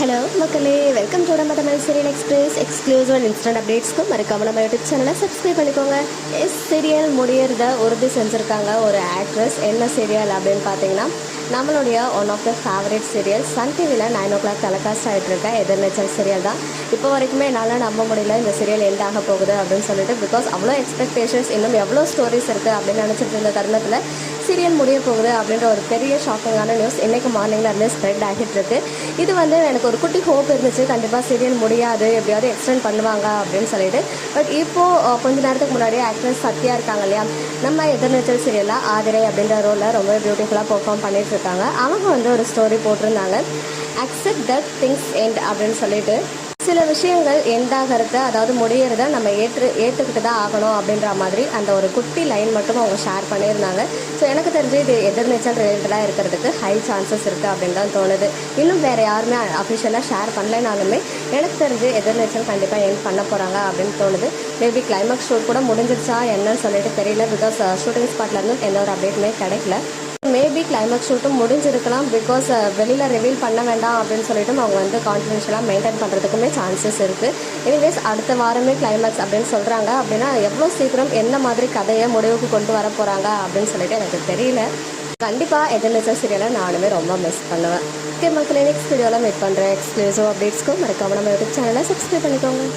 Hello மக்களே. Welcome to நம்ம Tamil serial express exclusive and instant அப்டேட்ஸ்க்கு மறக்காமல் நம்ம யூடியூப் சேனலை சப்ஸ்கிரைப் பண்ணிக்கோங்க. எஸ் சீரியல் முடியறத உறுதி செஞ்சுருக்காங்க ஒரு ஆக்ட்ரஸ் என்ன சீரியல் அப்படின்னு பார்த்தீங்கன்னா நம்மளுடைய one of the favourite serial Sun டிவியில் நைன் ஓ கிளாக் டெலகாஸ்ட் ஆகிட்டு இருக்க எதிர்நீச்சல் சீரியல் தான். இப்போ வரைக்குமே என்னால் நம்ப முடியல இந்த சீரியல் எண்ட் ஆக போகுது அப்படின்னு சொல்லிட்டு பிகாஸ் அவ்வளோ எக்ஸ்பெக்டேஷன்ஸ் இன்னும் எவ்வளோ ஸ்டோரிஸ் இருக்குது அப்படின்னு நினச்சிட்டு இருந்த தருணத்தில் சீரியல் முடிய போகுது அப்படின்ற ஒரு பெரிய ஷாக்கிங்கான நியூஸ் இன்னைக்கு மார்னிங்ல இருந்து ஸ்ப்ரெட் ஆகிட்டு இருக்கு. இது வந்து எனக்கு ஒரு குட்டி ஹோப் இருந்துச்சு. கண்டிப்பாக சீரியல் முடியாது. எப்படியாவது எக்ஸ்டெண்ட் பண்ணுவாங்க அப்படின்னு சொல்லிட்டு. பட் இப்போ கொஞ்ச நேரத்துக்கு முன்னாடி ஆக்ட்ரஸ் சத்யா இருக்காங்க இல்லையா? நம்ம எதிர்நீச்சல் சீரியலில் ஆதிரை அப்படின்ற ரோலில் ரொம்ப பியூட்டிஃபுல்லாக பெர்ஃபார்ம் பண்ணிட்டு இருக்காங்க. அவங்க வந்து ஒரு ஸ்டோரி போட்டிருந்தாங்க. அக்செப்ட் தட் திங்ஸ் எண்ட் அப்படின்னு சொல்லிட்டு. சில விஷயங்கள் எண்டாகிறத அதாவது முடியறத நம்ம ஏற்று ஏற்றுக்கிட்டு தான் ஆகணும் அப்படின்ற மாதிரி அந்த ஒரு குட்டி லைன் மட்டும் அவங்க ஷேர் பண்ணியிருந்தாங்க. ஸோ எனக்கு தெரிஞ்சு இது எதிர்நீச்சல் ரிலேட்டடாக இருக்கிறதுக்கு ஹை சான்சஸ் இருக்குது அப்படின்னு தான் தோணுது. இன்னும் வேறு யாருமே அஃபிஷியலாக ஷேர் பண்ணலைனாலுமே எனக்கு தெரிஞ்சு எதிர்நீச்சல் கண்டிப்பாக எண்ட் பண்ண போகிறாங்க அப்படின்னு தோணுது. மேபி கிளைமேக்ஸ் ஷூட் கூட முடிஞ்சிருச்சா என்னன்னு சொல்லிட்டு தெரியல பிகாஸ் ஷூட்டிங் ஸ்பாட்லேருந்து எந்த ஒரு அப்டேட்டுமே கிடைக்கல. மேபி கிளைமேக்ஸ் ஷூட்டும் முடிஞ்சிருக்கலாம் பிகாஸ் வெளியில் ரிவீல் பண்ண வேண்டாம் அப்படின்னு சொல்லிட்டு அவங்க வந்து கான்ஃபிடென்ஷியலாக மெயின்டைன் பண்ணுறதுக்குமே சான்சஸ் இருக்குது எனிவேஸ் அடுத்த வாரமே கிளைமேக்ஸ் அப்படின்னு சொல்கிறாங்க அப்படின்னா எவ்வளோ சீக்கிரம் என்ன மாதிரி கதையை முடிவுக்கு கொண்டு வர போகிறாங்க அப்படின்னு சொல்லிட்டு எனக்கு தெரியல. கண்டிப்பாக எதிர்நீச்சல் சீரியலை நானுமே ரொம்ப மிஸ் பண்ணுவேன். ஓகே மக்களே நெக்ஸ்ட் வீடியோவில் மீட் பண்ணுறேன் எக்ஸ்க்ளூசிவ் அப்டேட்ஸ்க்கும் மறக்காம நம்ம யூடியூப் சேனலை சப்ஸ்கிரைப் பண்ணிக்கோங்க.